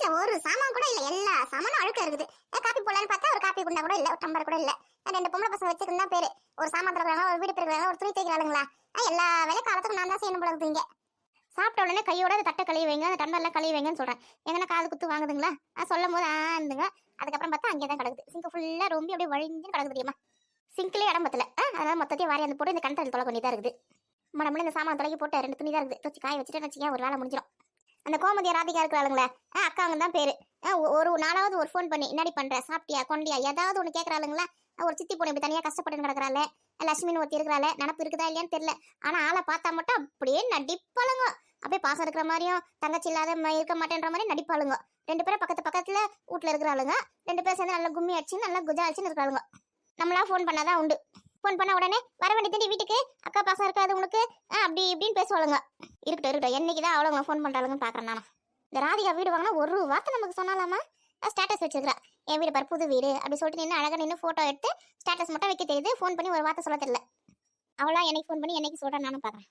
வீட்ல ஒரு சாமான் கூட இல்ல எல்லா சாமானும் அழுக்க இருக்குது. காப்பி போடலான்னு பார்த்தா ஒரு காப்பி குண்டா கூட இல்ல ஒரு டம்பர் கூட இல்ல. ரெண்டு பொம்பளை பசங்க வச்சிருந்தா பேரு. ஒரு சாமான் திறக்கிறாங்க ஒரு வீடு பெருக்கிறாங்க ஒரு துணி தைக்கிறாங்களா எல்லா வேலையும் காலத்துக்கும் நான் தான் செய்யணும் போல இருக்குது சாப்பிட்ட உடனே கையோட அந்த தட்டை கழுவி வைங்க அந்த டம்பர்லாம் கழுவி வைங்கன்னு சொல்றேன். எங்கன்னா காது குத்து வாங்குதுங்களா? நான் சொல்லும் போது ஆண்டுங்க அதுக்கப்புறம் பார்த்தா அங்கே தான் கிடக்குது. சிங்க் ஃபுல்லா ரொம்ப அப்படியே வழிஞ்சு கிடக்குது தெரியுமா? சிங்க்லேயே இடம் பத்தல. அதனால மொத்தத்தையும் வாரி அந்த போட்டு இந்த கண்டல் தொலை கொண்டு தான் இருக்குது மடமுடி இந்த சாமான் தொலைக்கி போட்டு ரெண்டு துணி தான் இருக்குது. துவச்சி காய வச்சுட்டு வச்சுக்கேன் ஒரு வேலை முடிஞ்சிடும் அந்த கோமதியா ராதிகா இருக்கிறாளுங்களே ஆ அக்காங்க தான் பேரு. ஒரு நாளாவது ஒரு ஃபோன் பண்ணி. என்னடி பண்ற? சாப்பிட்டியா? கொண்டியா? ஏதாவது ஒன்று கேட்கறாளுங்களா ஒரு சித்தி பொண்ணு இப்படி தனியாக கஷ்டப்பட்டு கிடக்குறாள். லட்சுமின்னு ஒருத்தி இருக்கிறாள். நினப்பு இருக்குதா இல்லையான்னு தெரியல. ஆனா ஆளை பார்த்தா மட்டும் அப்படியே நடிப்பாளுங்க. அப்படியே பாசம் இருக்கிற மாதிரியும் தங்கச்சி இல்லாத இருக்க மாட்டேன்ற மாதிரி நடிப்பாளுங்க. ரெண்டு பேரும் பக்கத்து பக்கத்துல வீட்ல இருக்கிறாளுங்க ரெண்டு பேரும் சேர்ந்து நல்லா கும்மி அடிச்சு நல்லா குஜா அடிச்சுன்னு இருக்கிறாளுங்க. நம்மளா ஃபோன் பண்ணாதான் உண்டு. ஃபோன் பண்ண உடனே வர வேண்டியது வீட்டுக்கு. அக்கா பாசம் இருக்காது உனக்கு. ஆ, அப்படி இப்படின்னு பேசுவாளுங்க. இருக்கட்டும் இருக்கட்டும். என்னைக்கு தான் அவ்வளோ ஃபோன் பண்ணுறாளுங்கன்னு பாக்குறேன் நான். இந்த ராதிகா வீடு வாங்கினா ஒரு வார்த்தை நமக்கு சொன்னாலாமா? ஸ்டேட்டஸ் வச்சிருக்கா என் வீடு பாரு புது வீடு. அப்படி சொல்லிட்டு நின்று அழகாக நின்று ஃபோட்டோ எடுத்து ஸ்டேட்டஸ் மட்டும் வைக்க தெரியுது. ஃபோன் பண்ணி ஒரு வார்த்தை சொல்ல தெரியல. அவளா என்னைக்கு ஃபோன் பண்ணி என்னைக்கு சொல்கிறேன் நானும் பார்க்குறேன்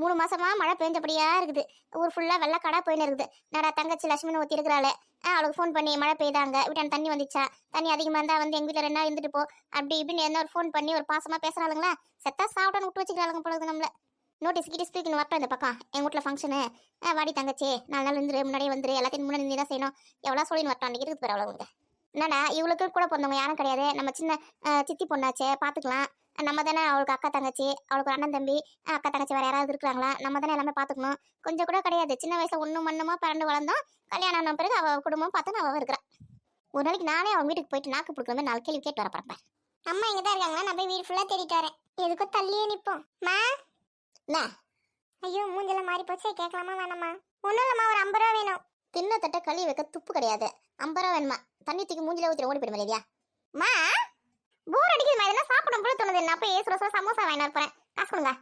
மூணு மாசமா மழை பெஞ்சபடியா இருக்குது. ஊர் ஃபுல்லா வெள்ளக்காடா போயின்னு இருக்குது. நடா தங்கச்சி லட்சுமின்னு ஒத்தி இருக்கிறாளே. ஆ அவளுக்கு ஃபோன் பண்ணி மழை பெய்தாங்க. வீட்டான தண்ணி வந்துச்சா? தண்ணி அதிகமாக இருந்தா வந்து எங்கள் வீட்டில் ரெண்டு நாள் இருந்துட்டு போ. அப்படி இப்படின்னு என்ன ஒரு ஃபோன் பண்ணி ஒரு பாசமா பேசுறாளுங்களா? செத்தா சாப்பிட்டான்னு விட்டு வச்சுக்கிறாளுங்க போலது நம்மள. நோட்டீஸ் கிட்டி ஸ்பீக்கிங் வரட்டும் இந்த பக்கம். எங்கள் வீட்டில் ஃபங்க்ஷனு வாடி தங்கச்சி நாலு நாள் இருந்துரு முன்னாடியே வந்துரு. எல்லாத்தையும் முன்னாடி நீ தான் செய்யணும். எவ்வளோ சொல்லின்னு வரட்டும் அன்றைக்கி இருக்குது பேர் அவ்வளோங்க என்னடா இவளுக்கு கூட பிறந்தவங்க யாரும் கிடையாது. நம்ம சின்ன சித்தி பொண்ணாச்சே பார்த்துக்கலாம் நம்ம தானே அவளுக்கு அக்கா தங்கச்சி அவளுக்கு அண்ணன் தம்பி அக்கா தங்கச்சி வேற யாராவது இருக்கிறாங்களா? நம்ம தானே எல்லாமே பார்த்துக்கணும். கொஞ்சம் கூட கிடையாது. சின்ன வயசுல ஒன்றும் மண்ணுமா பிறந்து வளர்ந்தோம். கல்யாணம் ஆன பிறகு அவள் குடும்பம் பார்த்து அவள் இருக்கிறான் ஒரு நாளைக்கு நானே அவன் வீட்டுக்கு போயிட்டு நாக்கு பிடிக்கிற மாதிரி நாலு கேள்வி கேட்டு வர போறேன் அம்மா இங்க தான் இருக்காங்களா? நான் போய் வீடு ஃபுல்லா தேடிட்டு வரேன். எதுக்கும் தள்ளியே நிப்போம். மா? ஐயோ மூஞ்செல்லாம் மாறி போச்சு. கேட்கலாமா? வேணாமா? ஒன்றும் இல்லைம்மா ஒரு ஐம்பது ரூபா வேணும். தின்ன தட்டை கழுவி வைக்க துப்பு கிடையாது. ஐம்பது ரூபா வேணுமா? தண்ணி தூக்கி மூஞ்சில ஊற்றி ஓடி போயிடும் இல்லையா மா? இதெல்லாம் போல தோணுது நான் போய் சுட சுட சமோசா வாங்கிட்டு போறேன். காசு கொடுங்க.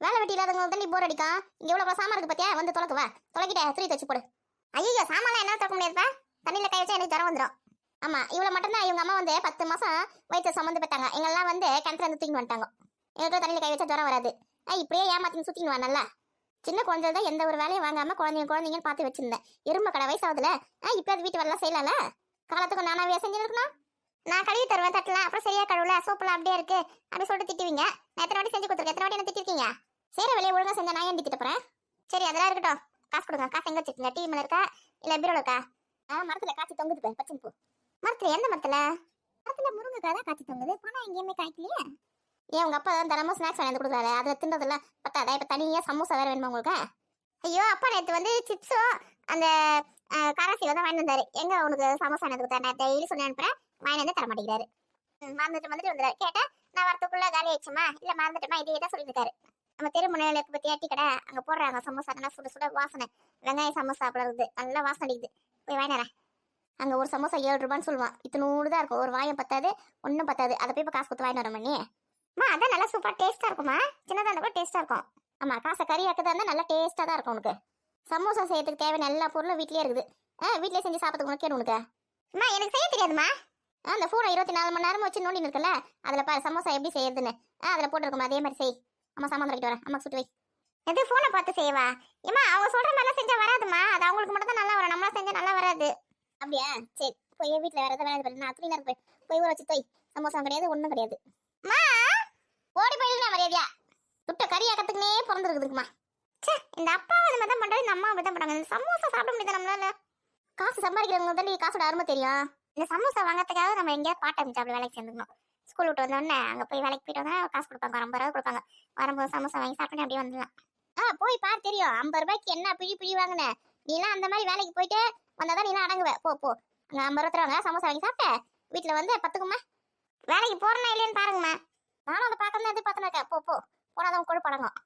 வேலை வெட்டி இல்லாதவங்க தண்ணி போர் அடிக்கும். இங்கே எவ்வளோ சாமான் இருக்கு பாத்தியா? வந்து தொலைக்கு வா. தொலைக்கிட்ட துணி தச்சு போடு. ஐயோ சாமான்லாம் என்ன திறக்க முடியாதுப்பா தண்ணியில கை வச்சா எனக்கு ஜரம் வந்துடும் ஆமா இவ்வளவு மட்டும்தான். இவங்க அம்மா வந்து பத்து மாசம் வயிற்று சம்மந்து பெற்றாங்க எங்கெல்லாம் வந்து கிணத்துல இருந்து தூக்கி வந்துட்டாங்க. எங்களுக்கு தண்ணியில கை வச்சா ஜரம் வராது. ஆ இப்படியே ஏமாத்தின்னு சுத்தின்னு வா நல்லா. சின்ன குழந்தை தான் எந்த ஒரு வேலையும் வாங்காம குழந்தைங்க குழந்தைங்கன்னு பார்த்து வச்சிருந்தேன். எருமை கடை வயசாகுதுல. ஆ இப்போ அது வீட்டு வேலை செய்யலாம்ல? காலத்துக்கு நானாவே செஞ்சுருக்கணும் நான் கழுவி தருவேன் தட்டலாம். அப்புறம் சரியா கழுவல. சோப்பெல்லாம் அப்படியே இருக்கு. அப்படின்னு சொல்லிட்டு திட்டுவீங்க. நான் எத்தனை வாட்டி செஞ்சு கொடுத்துருக்கேன்? எத்தனை வாட்டி என்ன திட்டிருக்கீங்க? சரி வேலையை ஒழுங்காக செஞ்சா நான் ஏன் திட்ட போறேன்? சரி அதெல்லாம் இருக்கட்டும். காசு கொடுங்க. காசு எங்க வச்சிருக்கீங்க? டீ மேல இருக்கா? இல்ல பீரோல இருக்கா? ஆ மரத்துல காய்ச்சி தொங்குது பாரு, பச்சை பூ. மரத்துல எந்த மரத்துல? மரத்துல முருங்கைக்காய் தான் காய்ச்சி தொங்குது. பணம் எங்கேயுமே காய்க்கலையே. ஏன் உங்க அப்பா தான் தினமும் ஸ்நாக்ஸ் வாங்கி கொடுக்குறாரு? அதில் தின்றதில்ல பத்தாதா? இப்போ தனியாக சமோசா வேற வேணுமா உங்களுக்கு? ஐயோ அப்பா நேற்று வந்து சிப்ஸும் அந்த காராசியில் தான் வாங்கி வந்தாரு. எங்க உனக்கு சமோசா எனக்கு நான் டெய்லி சொல்லி அனுப்புறேன். வாங்கி வந்து தர மாட்டேங்கிறாரு மறந்துட்டு வந்துட்டு வந்தாரு கேட்டேன் நான் வரத்துக்குள்ள காலி ஆயிடுச்சுமா இல்ல மறந்துட்டுமா இதே தான் சொல்லியிருக்காரு நம்ம தெருமுனையில இருக்க பத்தி ஏட்டி கடை அங்க போடுறாங்க. சமோசா நல்லா சுட சுட வாசனை. வெங்காய சமோசா அப்படி இருக்குது. நல்லா வாசனை அடிக்குது. போய் வாங்கினறேன் அங்க ஒரு சமோசா ஏழு ரூபான்னு சொல்லுவான். இத்தனூடு தான் இருக்கும். ஒரு வாயம் பத்தாது ஒன்றும் பத்தாது. அதை போய் இப்போ காசு கொடுத்து வாங்கிட்டு வர மணி அம்மா அதான் நல்லா சூப்பர் டேஸ்டா இருக்குமா சின்னதா இருந்தால் கூட டேஸ்டா இருக்கும். ஆமா காசை கறி ஆக்கதாக இருந்தா நல்லா டேஸ்ட்டாக தான் இருக்கும் உனக்கு. சமோசா செய்யறதுக்கு தேவையான எல்லா பொருளும் வீட்லேயே இருக்குது. ஆ வீட்லயே செஞ்சு சாப்பிட்றதுக்கு உனக்கு உனக்கு? அம்மா எனக்கு செய்ய தெரியாதுமா அந்த ஃபோனை இருபத்தி நாலு மணி நேரமும் வச்சு நோண்டி இருக்குல்ல அதில் பாரு சமோசா எப்படி செய்யறதுன்னு. ஆ அதில் போட்டிருக்கோம் அதே மாதிரி செய். அம்மா சாமான் தரக்கிட்டு வரேன். அம்மா சுட்டு வை. எது ஃபோனை பார்த்து செய்வா ஏமா அவங்க சொல்ற மாதிரிலாம் செஞ்சா வராதுமா அது அவங்களுக்கு மட்டும் தான் நல்லா வரும். நம்மளா செஞ்சா நல்லா வராது. அப்படியா? சரி போய் வீட்டில் வரதை வேலை நான் துணி போய் போய் ஊற வச்சு போய் சமோசா கிடையாது ஒன்றும் கிடையாது. மா ஓடி போயிடுங்க மரியாதையா. துட்ட கறி ஆக்கத்துக்குனே பிறந்திருக்குதுக்குமா ச்சே இந்த அப்பா அந்த மாதிரி தான் பண்ணுறது இந்த அம்மா அப்படி தான் பண்றாங்க. இந்த சமோசா சாப்பிட முடியாது நம்மளால? காசு சம்பாதிக்கிறவங்க தான் காசோட அருமை தெரியும். இந்த சமோசா வாங்கறதுக்காக நம்ம எங்கேயாவது பார்ட் டைம் ஜாப்ல வேலைக்கு சேர்ந்துக்கணும். ஸ்கூல் விட்டு வந்தோடனே அங்கே போய் வேலைக்கு போயிட்டு வந்தா காசு கொடுப்பாங்க. ஒரு ஐம்பது ரூபா கொடுப்பாங்க. வரும்போது சமோசா வாங்கி சாப்பிட்டு அப்படியே வந்துடலாம். ஆ போய் பார் தெரியும். ஐம்பது ரூபாய்க்கு என்ன பிழி பிழி வாங்கின? நீலாம் அந்த மாதிரி வேலைக்கு போயிட்டு வந்தாதான் நீலாம் அடங்குவ. போ போ. அங்கே ஐம்பது ரூபா தருவாங்க சமோசா வாங்கி சாப்பிட்ட? வீட்டில் வந்து பத்துக்குமா? வேலைக்கு போறேன்னா இல்லையான்னு பாருங்கம்மா. நானும் அதை பார்க்கணும் எதிர்பார்த்துன்னு இருக்கேன். போ போ. போனாதான் கொழுப்படங்கும்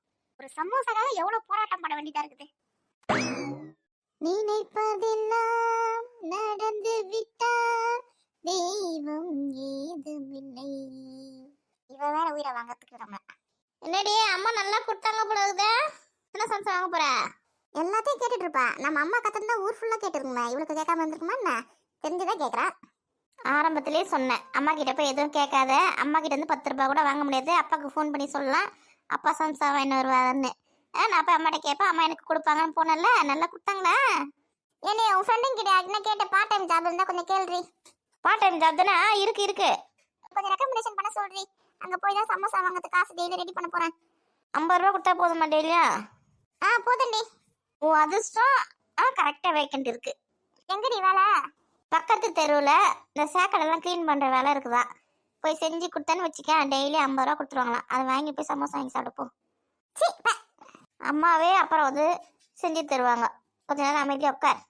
ஒரு சமோசாக்காக எவ்வளவு போராட்டம் பண்ண வேண்டியதா இருக்குது? உயிரை வாங்கறதுக்கு நம்ம என்னடி அம்மா நல்லா கொடுத்தாங்க போல இருக்குதே. என்ன சம்சம் வாங்க போற? எல்லாத்தையும் கேட்டுட்டு இருப்பா. நம்ம அம்மா கத்திருந்தா ஊர் ஃபுல்லா கேட்டுருக்குமே. இவளுக்கு கேட்காம இருந்திருக்குமா என்ன? தெரிஞ்சுதான் கேட்கறா ஆரம்பத்திலே சொன்னேன். அம்மா கிட்ட போய் எதுவும் கேட்காத. அம்மா கிட்ட இருந்து பத்து ரூபாய் கூட வாங்க முடியாது. அப்பாவுக்கு ஃபோன் பண்ணி சொல்லலாம். அப்பா சம்சா வாங்கிட்டு வருவாருன்னு. நான் போய் அம்மாட்ட கேட்பேன். அம்மா எனக்கு கொடுப்பாங்கன்னு போனேன்ல. நல்லா கொடுத்தாங்களா? ஏனே உன் ஃப்ரெண்டும் கிட்ட என்ன கேட்ட பார்ட் டைம் ஜாப் இருந்தா கொஞ்சம் கேள்றி பார்ட் டைம் ஜாப் தானே இருக்கு இருக்கு. கொஞ்சம் ரெக்கமெண்டேஷன் பண்ண சொல்றி அங்க போய் தான் சமோசா வாங்குறதுக்கு காசு டெய்லி ரெடி பண்ண போறேன். ஐம்பது ரூபா கொடுத்தா போதுமா டெய்லியா ஆ? போதும்டி. ஓ அதிர்ஷ்டம் ஆ கரெக்டாக வேக்கண்ட் இருக்கு. எங்கடி வேலை? பக்கத்து தெருவில் இந்த சேக்கடெல்லாம் க்ளீன் பண்ணுற வேலை இருக்குதா? போய் செஞ்சு கொடுத்தேன்னு வச்சுக்க டெய்லி ஐம்பது ரூபா கொடுத்துருவாங்களாம். அதை வாங்கி போய் சமோசா வாங்கி சாப்பிடுப்போம் சீ பே. அம்மாவே அப்புறம் வந்து செஞ்சு தருவாங்க. கொஞ்ச நேரம் அமைதியாக உட்கார்.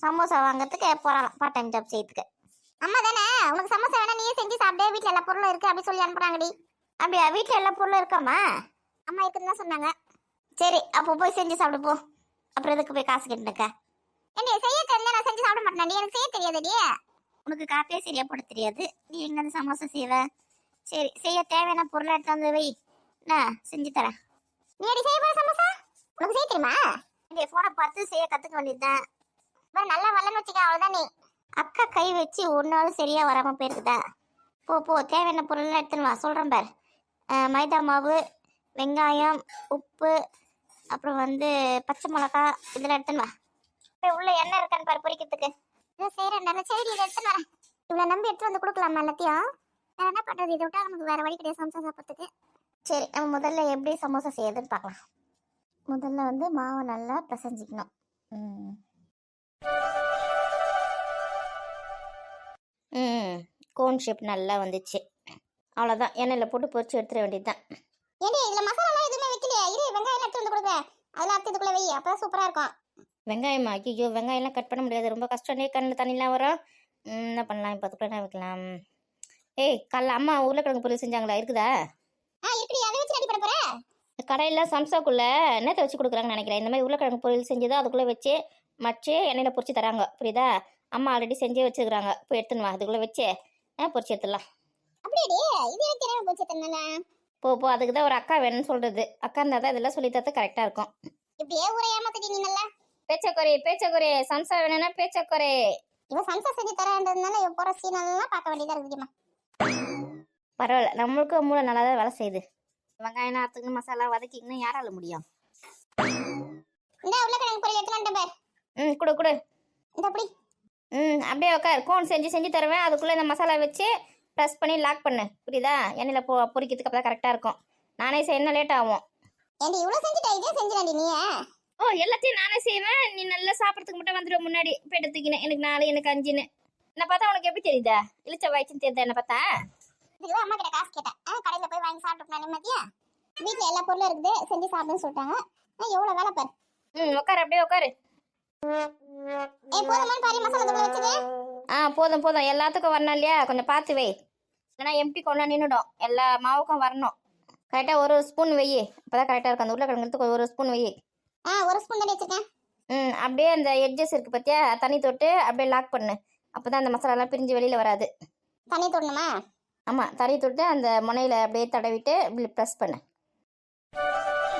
சமோசா வாங்குறதுக்கு போகலாம் பார்ட் டைம் ஜாப் செய்யறதுக்கு. அம்மா தானே? உனக்கு சமோசா வேணா நீயே செஞ்சு சாப்பிடு. வீட்டில் எல்லா பொருளும் இருக்கு அப்படி சொல்லி அனுப்புறாங்கடி அப்படியா? வீட்டில் எல்லா பொருளும் இருக்காம்மா? அம்மா இருக்குன்னு தான் சொன்னாங்க. சரி அப்போ போய் செஞ்சு சாப்பிடு போ. அப்புறம் எதுக்கு போய் காசு கேட்டுக்க என்ன செய்ய தெரியல நான் செஞ்சு சாப்பிட மாட்டேன்? எனக்கு செய்ய தெரியாதுடி. உனக்கு காப்பியே சரியா போட தெரியாது. நீ எங்கேருந்து சமோசா செய்வ? சரி செய்ய தேவையான பொருளை எடுத்து வந்து வை. நான் செஞ்சு தரேன். நீ அடி செய்ய போற சமோசா? உனக்கு செய்ய தெரியுமா? இந்த ஃபோனை பார்த்து செய்ய கற்றுக்க வேண்டியதுதான். வேற நல்லா வரலன்னு வச்சுக்க அவ்வளோதான் நீ. அக்கா கை வச்சு ஒன்றாலும் சரியா வராமல் போயிருக்குதா? போ போ. தேவையான பொருள்லாம் எடுத்துன்னு வா. சொல்கிறேன் பார். மைதா மாவு வெங்காயம் உப்பு அப்புறம் வந்து பச்சை மிளகா இதெல்லாம் எடுத்துன்னு வா. இப்போ உள்ள எண்ணெய் இருக்கான்னு பாரு பொரிக்கிறதுக்கு. இதை செய்யறேன் நல்ல சரி இதை எடுத்து வரேன். இவ்வளோ நம்பி எடுத்து வந்து கொடுக்கலாமா எல்லாத்தையும்? வேறு என்ன பண்ணுறது இதை விட்டால் நமக்கு வேறு வழி கிடையாது சமோசா சாப்பிட்றதுக்கு. சரி நம்ம முதல்ல எப்படி சமோசா செய்யறதுன்னு பார்க்கலாம். முதல்ல வந்து மாவை நல்லா பிசைஞ்சிக்கணும். கோன் ஷேப் நல்லா வந்துச்சு. அவ்வளோதான் எண்ணெயில் போட்டு பொரிச்சு எடுத்துட வேண்டியது தான் ஏண்டி இதுல மசாலா எதுவுமே வைக்கலையா? இரு வெங்காயம் எடுத்து வந்து கொடுக்குறேன் அதெல்லாம் எடுத்து இதுக்குள்ள வை. அப்பதான் சூப்பரா இருக்கும். வெங்காயமா ஐயோ வெங்காயம்லாம் கட் பண்ண முடியாது. ரொம்ப கஷ்டம். கண்ணில் தண்ணிலாம் வரும். என்ன பண்ணலாம்? இப்போ அதுக்குள்ள வைக்கலாம்? ஏய் காலைல அம்மா உருளைக்கிழங்கு பொரியல் செஞ்சாங்களா? இருக்குதா? ஆ இருக்குடி அதை வச்சு ரெடி பண்ண போறேன் கடையில் சம்சாக்குள்ள என்னத்தை வச்சு கொடுக்குறாங்கன்னு நினைக்கிறேன். இந்த மாதிரி உருளைக்கிழங்கு பொரியல் செஞ்சு தான் அதுக்குள்ளே வச்சு மச்சு எண்ணெயில் பொரிச்சு தராங்க. புரியுதா? அம்மா ஆல்ரெடி செஞ்சே வச்சுருக்காங்க போய் எடுத்துன்னு வா. அதுக்குள்ளே வச்சு. பொரிச்சு எடுத்துடலாம். அப்படியேடி இது எனக்கு தெரியாம போச்சு தன்னால போ போ அதுக்கு தான் ஒரு அக்கா வேணும்னு சொல்கிறது அக்கா இருந்தால் தான் இதெல்லாம் சொல்லி தரது கரெக்டாக இருக்கும். இப்படியே ஊரை ஏமாத்திட்டி நீ நல்லா பேச்சக்குறை பேச்சக்குறை சம்சா வேணும்னா பேச்சக்குறை இவ சம்சா செஞ்சு தரேன்றதுனால இவ போற சீன் எல்லாம் பார்க்க வேண்டியதா இருக்குமா பரவாயில்ல நம்மளுக்கும் மூளை நல்லா தான் வேலை செய்யுது. வெங்காயம் நாத்துக்கு மசாலா வதக்கிக்கணும் யாரால முடியும்? இந்த உருளைக்கிழங்கு பொரியல் எடுத்து வந்துட்டேன் பார். ம் கொடு கொடு. இந்த அப்படி ம் அப்படியே உட்கார் கோன் செஞ்சு செஞ்சு தருவேன். அதுக்குள்ளே இந்த மசாலா வச்சு ப்ரெஸ் பண்ணி லாக் பண்ணு. புரியுதா? எண்ணெயில் பொ பொரிக்கிறதுக்கு அப்போ கரெக்டாக இருக்கும். நானே செய்யணும் லேட் ஆகும். ஏண்டி இவ்வளவு செஞ்சுட்டா? இதே செஞ்சிடாண்டி நீ ஓ எல்லாத்தையும் நானே செய்வேன். நீ நல்லா சாப்பிட்றதுக்கு மட்டும் வந்துடும் முன்னாடி. போய் எடுத்துக்கினேன் எனக்கு நாலு எனக்கு அஞ்சுன்னு. என்ன பார்த்தா உனக்கு எப்படி தெரியுதா? இழிச்ச வயிற்றுன்னு தெரியுதா என்ன பார்த்தா? இதுக்கு அம்மா கிட்ட காசு கேட்டேன். ஆ, கடையில போய் வாங்கி சாப்பிட்டு நிம்மதியா? வீட்ல எல்லா பொருளும் இருக்குது. செஞ்சு சாப்பிடுன்னு சொல்லிட்டாங்க. ஆ, எவ்வளவு வேலை பாரு. ம் உட்காரு அப்படியே உட்காரு ஆ போதும் போதும். எல்லாத்துக்கும் வரணும் இல்லையா? கொஞ்சம் பார்த்து வை. ஏன்னா எம்டி கொண்டா நின்றுடும் எல்லா மாவுக்கும் வரணும். கரெக்டாக ஒரு ஸ்பூன் வை. அப்போ தான் கரெக்டாக இருக்கும் அந்த உருளைக்கிழங்குறதுக்கு ஒரு ஸ்பூன் வை. ஆ ஒரு ஸ்பூன் தண்ணி வச்சிருக்கேன் ம் அப்படியே அந்த எட்ஜஸ் இருக்கு பார்த்தியா தண்ணி தொட்டு அப்படியே லாக் பண்ணு. அப்போ தான் அந்த மசாலாலாம் பிரிஞ்சு வெளியில் வராது. தண்ணி தோடணுமா? ஆமாம் தண்ணி தொட்டு அந்த முனையில் அப்படியே தடவிட்டு இப்படி ப்ரெஸ் பண்ணு.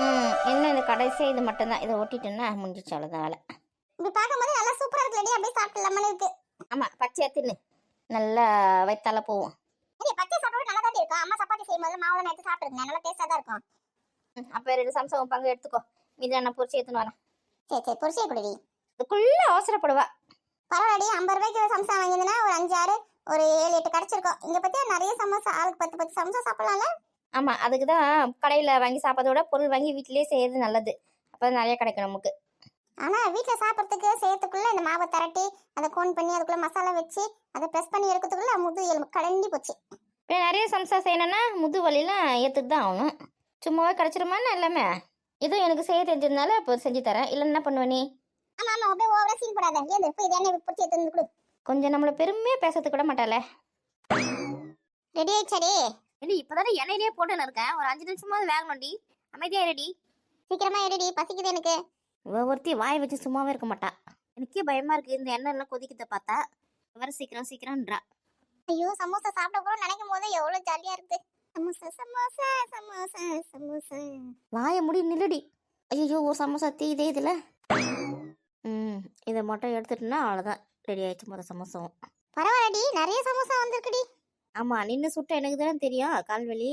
ம் என்ன இந்த கடைசியாக இது மட்டும்தான். இதை ஒட்டிட்டேன்னா முடிஞ்சிச்சு அவ்வளோதான் வேலை. இப்படி பார்க்கும்போது நல்லா சூப்பரா இருக்குல்லடி அப்படியே சாப்பிடலாமனு இருக்கு. ஆமாம் பச்சையாக தின்னு. நல்லா வயிற்றால போவோம். சரி பச்சை சாப்பிட நல்லா தான் இருக்கும். அம்மா சப்பாத்தி செய்யும்போது மாவுல நான் எடுத்து சாப்பிட்டுருந்தேன் நல்லா டேஸ்டா தான் இருக்கும். அப்போ ரெண்டு சம்சம் பங்கு எடுத்துக்கோ. மீதி நான் பொரிச்சு எடுத்துன்னு வரேன். சரி சரி பொரிசிய குடிடி. இதுக்குள்ளே அவசரப்படுவா. பரவாயில்லடி ஐம்பது ரூபாய்க்கு சம்சா வாங்கியிருந்தேன்னா ஒரு அஞ்சு ஆறு ஒரு ஏழு எட்டு கிடைச்சிருக்கும். இங்க பத்தியா நிறைய சமோசா ஆளுக்கு பத்து பத்து சமோசா சாப்பிடலாம்ல? ஆமாம் அதுக்கு தான் கடையில் வாங்கி சாப்பிட்றத விட பொருள் வாங்கி வீட்டிலேயே செய்யறது நல்லது. அப்போ நிறைய கிடைக்கும் நமக்கு. ஆனா வீட்ல சாப்பிட்றதுக்கு செய்யறதுக்குள்ள இந்த மாவை திரட்டி அதை கோன் பண்ணி அதுக்குள்ள மசாலா வச்சு அதை ப்ரெஸ் பண்ணி எடுக்கிறதுக்குள்ள முது எலும்பு கலண்டி போச்சு. இப்போ நிறைய சம்சா செய்யணும்னா முது வலிலாம் ஏற்றுட்டு தான் ஆகணும். சும்மாவே கிடச்சிருமான்னு எல்லாமே? இதுவும் எனக்கு செய்ய தெரிஞ்சதுனால இப்போ செஞ்சு தரேன். இல்லை என்ன பண்ணுவ நீ? ஆமா ஆமா அப்படியே ஓவரா சீன் போடாத. ஏது போய் இது என்ன பிடிச்சி எடுத்து கொடு. கொஞ்சம் நம்மளை பெருமையாக பேசுறதுக்கு விட மாட்டாளே. ரெடி ஆயிடுச்சாடி? ஏடி இப்போதானே எண்ணெயிலே போட்டுன்னு இருக்கேன். ஒரு அஞ்சு நிமிஷமாவது வேகணும்டி. அமைதியாக ரெடி சீக்கிரமா எடுடி பசிக்குது எனக்கு. இவ ஒருத்தி வாய் வச்சு சும்மாவே இருக்க மாட்டா. எனக்கே பயமா இருக்கு. இந்த எண்ணெய் எல்லாம் கொதிக்கிறத பார்த்தா. வர சீக்கிரம் சீக்கிரம்ன்றா. ஐயோ சமோசா சாப்பிட கூட நினைக்கும் போது எவ்வளவு ஜாலியா இருக்கு. சமோசா சமோசா சமோசா சமோசா. வாயை முடி நில்லுடி. ஐயோ ஒரு சமோசா தீதே இதில். ம் இதை மட்டும் எடுத்துட்டுனா அவ்வளோதான் ரெடி ஆயிடுச்சு மொதல் சமோசாவும். பரவாயில்லடி நிறைய சமோசா வந்திருக்குடி. ஆமாம் நின்று சுட்ட எனக்கு தானே தெரியும் கால்வலி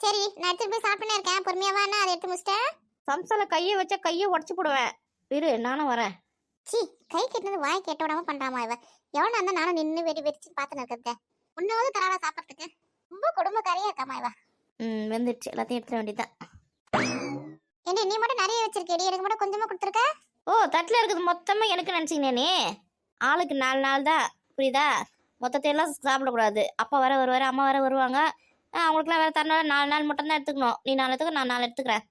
சரி நான் எடுத்துட்டு போய் சாப்பிட்டுனே இருக்கேன். பொறுமையா வா நான் அதை எடுத்து முடிச்சிட்டேன். சம்சால கையை வச்சா கையை உடச்சி போடுவேன். இரு நானும் வரேன். சி கை கெட்டினது வாய் கேட்ட விடாம பண்றாமா இவ? எவனா இருந்தா நானும் நின்னு வெடி வெடிச்சு பார்த்து இருக்கிறத ஒன்னாவது தராடா சாப்பிட்றதுக்கு? ரொம்ப குடும்பக்காரியா இருக்காமா இவ? ம் வெந்துடுச்சு. எல்லாத்தையும் எடுத்துட வேண்டியதுதான். ஏண்டி நீ மட்டும் நிறைய வச்சிருக்கேடி எனக்கு மட்டும் கொஞ்சமா கொடுத்துருக்க? ஓ தட்டில் இருக்குது மொத்தமாக எனக்கு நினச்சிங்கண்ணே ஆளுக்கு நாலு நாள் தான். புரியுதா? மொத்தத்தையெல்லாம் சாப்பிடக்கூடாது. அப்பா வர வருவார் அம்மா வர வருவாங்க. அவங்களுக்குலாம் வேறு தரணும் நாலு நாள் மட்டும் தான் எடுத்துக்கணும். நீ நாலு எடுத்துக்க நான் நாலு எடுத்துக்கிறேன்.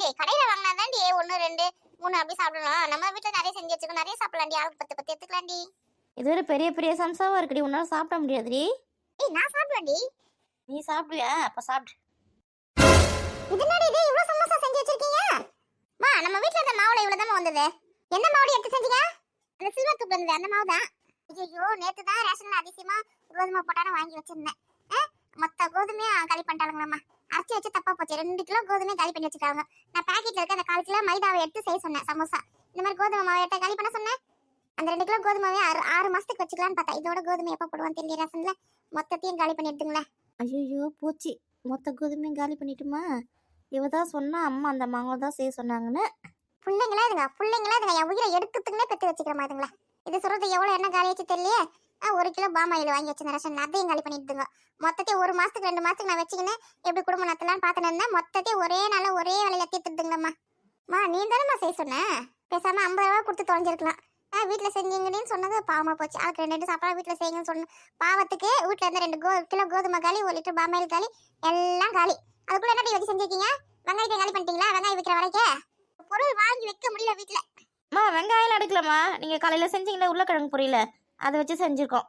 டேய் கடையில வாங்கினா தாண்டி ஒன்னு ரெண்டு மூணு அப்படி சாப்பிடலாம். நம்ம வீட்டுல நிறைய செஞ்சு வச்சுக்கோ நிறைய சாப்பிடலாம்டி. ஆளுக்கு பத்து பத்து எடுத்துக்கலாம்டி. இது ஒரு பெரிய பெரிய சம்சாவாக இருக்குடி. உன்னால் சாப்பிட முடியாதுடி. ஏய் நான் சாப்பிடுவேன்டி நீ சாப்பிடுவியா அப்போ சாப்பிடு. இது என்னடி இது இவ்வளவு சமோசா செஞ்சு வச்சிருக்கீங்க? மா நம்ம வீட்ல இருந்த மாவுல இவ்வளவு தான் வந்தது. எந்த மாவுடி எடுத்து செஞ்சீங்க? அந்த சில்வர் இருந்தது அந்த மாவு தான். ஐயோ நேத்து தான் ரேஷன்ல அதிசயமா கோதுமை போட்டான வாங்கி வச்சிருந்தேன். மொத்த கோதுமையும் காலி பண்ணிட்டாளுங்களாம்மா. அரைச்சி வச்சு தப்பா போச்சு. ரெண்டு கிலோ கோதுமை காலி பண்ணி வச்சிருக்காங்க. நான் பாக்கெட்ல இருக்க அந்த கால் கிலோ மைதாவை எடுத்து செய்ய சொன்னேன் சமோசா. இந்த மாதிரி கோதுமை மாவை எடுத்து காலி பண்ண சொன்னேன். அந்த ரெண்டு கிலோ கோதுமாவே ஆறு ஆறு மாசத்துக்கு வச்சுக்கலாம்னு பார்த்தா. இதோட கோதுமை எப்போ போடுவான்னு தெரியல ரேஷன்ல மொத்தத்தையும் காலி பண்ணி எடுத்துங்களேன். ஐயோ போச்சு. மொத்த கோதுமையும் காலி பண்ணிட்டுமா? இவ தான் சொன்னா அம்மா அந்த மாங்களை தான் செய்ய சொன்னாங்கன்னு. பிள்ளைங்களா இதுங்க? பிள்ளைங்களா இதுங்க? என் உயிரை எடுக்கிறதுக்குனே பெற்று வச்சுக்கிற மாதிரிங்களா? இது சொல்றது எவ்வளவு என்ன காலி வச்சு தெரியலையே? ஒரு கிலோ பாம் ஆயில் வாங்கி வச்சிருந்தேன் ரேஷன் அதையும் காலி பண்ணிட்டுங்க மொத்தத்தையும் ஒரு மாசத்துக்கு ரெண்டு மாசத்துக்கு நான் வச்சுக்கினேன் எப்படி குடும்பம் நடத்தலாம்னு பார்த்துட்டு இருந்தேன். மொத்தத்தையும் ஒரே நாளில் ஒரே வேலையில தீர்த்துட்டுங்கம்மா மா நீ தானேம்மா செய்ய சொன்னேன் பேசாம ஐம்பது ரூபா கொடுத்து தொலைஞ்சிருக்கலாம். ஆ வீட்டில் செஞ்சீங்கன்னு சொன்னது பாவமா போச்சு. அதுக்கு ரெண்டு ரெண்டு சாப்பாடு வீட்டில் செய்யுங்கன்னு சொன்ன பாவத்துக்கு வீட்டில் இருந்து ரெண்டு கோ கிலோ கோதுமை காலி ஒரு லிட்டர் பாமாயில் காலி எல்லாம் காலி. அதுக்குள்ள என்ன வச்சு செஞ்சிருக்கீங்க? வெங்காயத்தை காலி பண்ணிட்டீங்களா? வெங்காயம் விற்கிற வரைக்கும் பொருள் வாங்கி வைக்க முடியல வீட்டில் அம்மா வெங்காயம் எடுக்கலம்மா. நீங்கள் காலையில் செஞ்சீங்களே உருளைக்கிழங்கு புரியல. அதை வச்சு செஞ்சுருக்கோம்.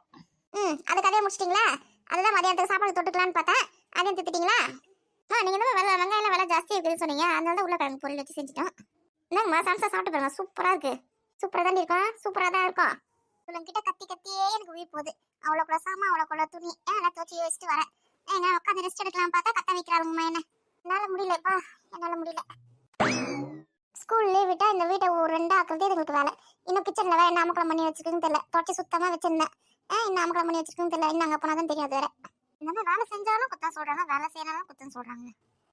ம் அது கதையை முடிச்சிட்டிங்களா? அதுதான் மதியானத்துக்கு சாப்பாடு தொட்டுக்கலான்னு பார்த்தேன். அதையும் திட்டிட்டீங்களா? ஆ நீங்கள் தான் வெலை வெங்காயம் விலை ஜாஸ்தி இருக்குதுன்னு சொன்னீங்க. அதனால தான் உருளைக்கிழங்கு பொருள் வச்சு செஞ்சுட்டோம். என்னங்கம்மா சம்சா சாப்பிட்டு பாருங்க. சூப்பராக இருக்கு. சூப்பராக தான் இருக்கும் சூப்பராக தான் இருக்கும். உங்ககிட்ட கத்தி கத்தியே எனக்கு உயிர் போகுது. அவ்வளோ கூட சாமா அவ்வளோ கூட துணி. ஏன் எல்லாம் துவச்சி வச்சுட்டு வரேன் ஏங்க உட்காந்து ரெஸ்ட் எடுக்கலாம் பார்த்தா கத்த வைக்கிறாங்கம்மா என்ன? என்னால் முடியலப்பா என்னால் முடியல. ஸ்கூல் லீவ் விட்டால் இந்த வீட்டை ஒரு ரெண்டு ஆக்குறதே எங்களுக்கு வேலை. இன்னும் கிச்சனில் வேற என்ன அமக்கலம் பண்ணி வச்சிருக்குன்னு தெரியல. தொடச்சி சுத்தமாக வச்சிருந்தேன். ஆ இன்னும் அமக்கலம் பண்ணி வச்சிருக்குன்னு தெரியல. இன்னும் அங்கே போனால் தான் தெரியாது வேற. இந்த மாதிரி வேலை செஞ்சாலும் குத்தம் சொல்கிறாங்க வேலை செய்யறாலும் குத்தம் சொல்கிறாங்க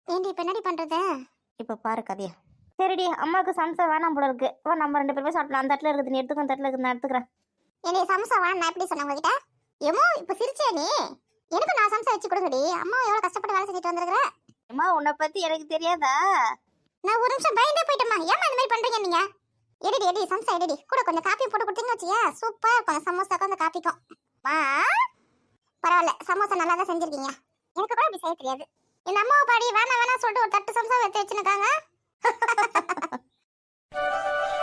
ஏண்டி இப்போ என்னடி பண்ணுறது இப்போ பாரு கதையா. சரிடி அம்மாவுக்கு சம்சா வேணாம் போல இருக்கு. வா நம்ம ரெண்டு பேருமே சாப்பிடலாம். அந்த தட்டில் இருக்குது. நீ எடுத்துக்கோ அந்த தட்டில் இருக்குது. நான் எடுத்துக்கிறேன். என்னை சம்சா வேணும். நான் எப்படி சொன்னேன் உங்ககிட்ட? ஏமோ இப்போ சிரிச்சே நீ? எனக்கு நான் சம்சா வச்சு கொடுங்கடி அம்மா எவ்வளோ கஷ்டப்பட்டு வேலை செஞ்சுட்டு வந்திருக்கிறேன் அம்மா உன்னை பற்றி எனக்கு தெரியாதா? நான் ஒரு நிமிஷம் பயந்தே போயிட்டேம்மா. ஏமா இந்த மாதிரி பண்றீங்க நீங்க? எடிடி எடி சம்சா எடிடி கூட கொஞ்சம் காப்பி போட்டு கொடுத்தீங்கன்னு வச்சியா சூப்பராக இருக்கும். சமோசாக்கும் அந்த காப்பிக்கும். வா. பரவாயில்ல சமோசா நல்லா தான் செஞ்சிருக்கீங்க. எனக்கு கூட இப்படி செய்ய தெரியாது. என் அம்மாவை பாடி வேணாம் வேணாம் சொல்லிட்டு ஒரு தட்டு சம்சா எடுத்து வச்சுருக்காங்க.